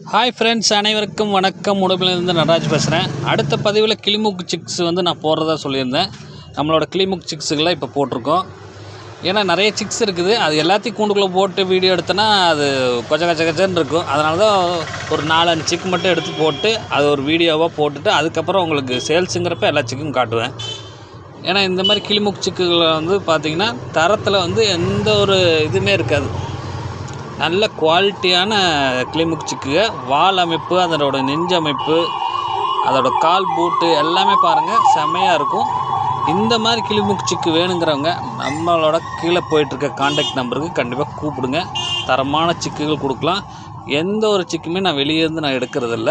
Hi friends அனைவருக்கும் வணக்கம். உடம்புலேருந்து நடராஜ் பேசுகிறேன் அடுத்த பதிவில் கிளிமுக் சிக்ஸ் வந்து நான் போடுறதா சொல்லியிருந்தேன். நம்மளோட கிளிமுக் சிக்ஸுகளை இப்போ போட்டிருக்கோம். ஏன்னா நிறைய சிக்ஸ் இருக்குது. அது எல்லாத்தையும் கூண்டுக்குள்ளே போட்டு வீடியோ எடுத்தோன்னா அது கொச்ச கச்ச கச்சன்னு இருக்கும். அதனால தான் ஒரு நாலஞ்சு சிக் மட்டும் எடுத்து போட்டு அது ஒரு வீடியோவாக போட்டுட்டு அதுக்கப்புறம் உங்களுக்கு சேல்ஸுங்கிறப்ப எல்லா சிக்கும் காட்டுவேன். ஏன்னா இந்த மாதிரி கிளிமுக் சிக்குகளை வந்து பார்த்திங்கன்னா தரத்தில் வந்து எந்த ஒரு இதுவுமே இருக்காது. நல்ல குவாலிட்டியான கிளிமுக் சிக்குக வால் அமைப்பு அதனோட நெஞ்சு அமைப்பு அதோட கால் பூட்டு எல்லாமே பாருங்கள் செமையாக இருக்கும். இந்த மாதிரி கிளிமுக் சிக்கு வேணுங்கிறவங்க நம்மளோட கீழே போயிட்டுருக்க காண்டாக்ட் நம்பருக்கு கண்டிப்பாக கூப்பிடுங்க. தரமான சிக்குகள் கொடுக்கலாம். எந்த ஒரு சிக்குமே நான் வெளியேருந்து நான் எடுக்கிறதில்ல.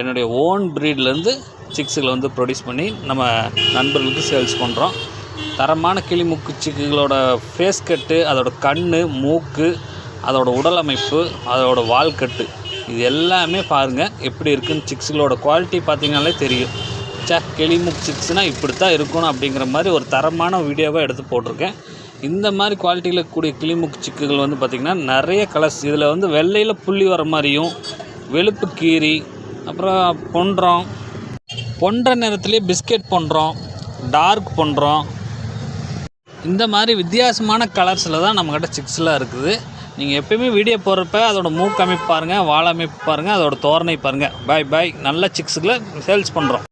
என்னுடைய ஓன் ப்ரீட்லேருந்து சிக்ஸுகளை வந்து ப்ரொடியூஸ் பண்ணி நம்ம நண்பர்களுக்கு சேல்ஸ் பண்ணுறோம் தரமான கிளிமுக்கு சிக்குகளோட ஃபேஸ் கட்டு அதோட கண் மூக்கு அதோட உடல் அமைப்பு அதோட வால்கட்டு இது எல்லாமே பாருங்கள் எப்படி இருக்குன்னு சிக்ஸுகளோட குவாலிட்டி பார்த்தீங்கனாலே தெரியும். சே கிளிமுக் சிக்ஸ்னால் இப்படி தான் இருக்கணும் அப்படிங்கிற மாதிரி ஒரு தரமான வீடியோவாக எடுத்து போட்டிருக்கேன். இந்த மாதிரி குவாலிட்டியில் கூடிய கிளிமுக் சிக்குகள் வந்து பார்த்திங்கன்னா நிறைய கலர்ஸ் இதில் வந்து வெள்ளையில் புள்ளி வர மாதிரியும் வெளுப்பு கீரி அப்புறம் பொன்றம். பொன்ற நேரத்துலேயே பிஸ்கெட் பண்ணுறோம் டார்க் பண்ணுறோம் இந்த மாதிரி வித்தியாசமான கலர்ஸில் தான் நம்மக்கிட்ட சிக்ஸ்லாம் இருக்குது. நீங்கள் எப்பயுமே வீடியோ போடுறப்ப அதோட மூக்கு அமைப்பு பாருங்கள் வாழ அமைப்பு பாருங்கள் அதோட தோரணை பாருங்கள் பாய் பாய் நல்ல சிக்ஸுகளை சேல்ஸ் பண்ணுறோம்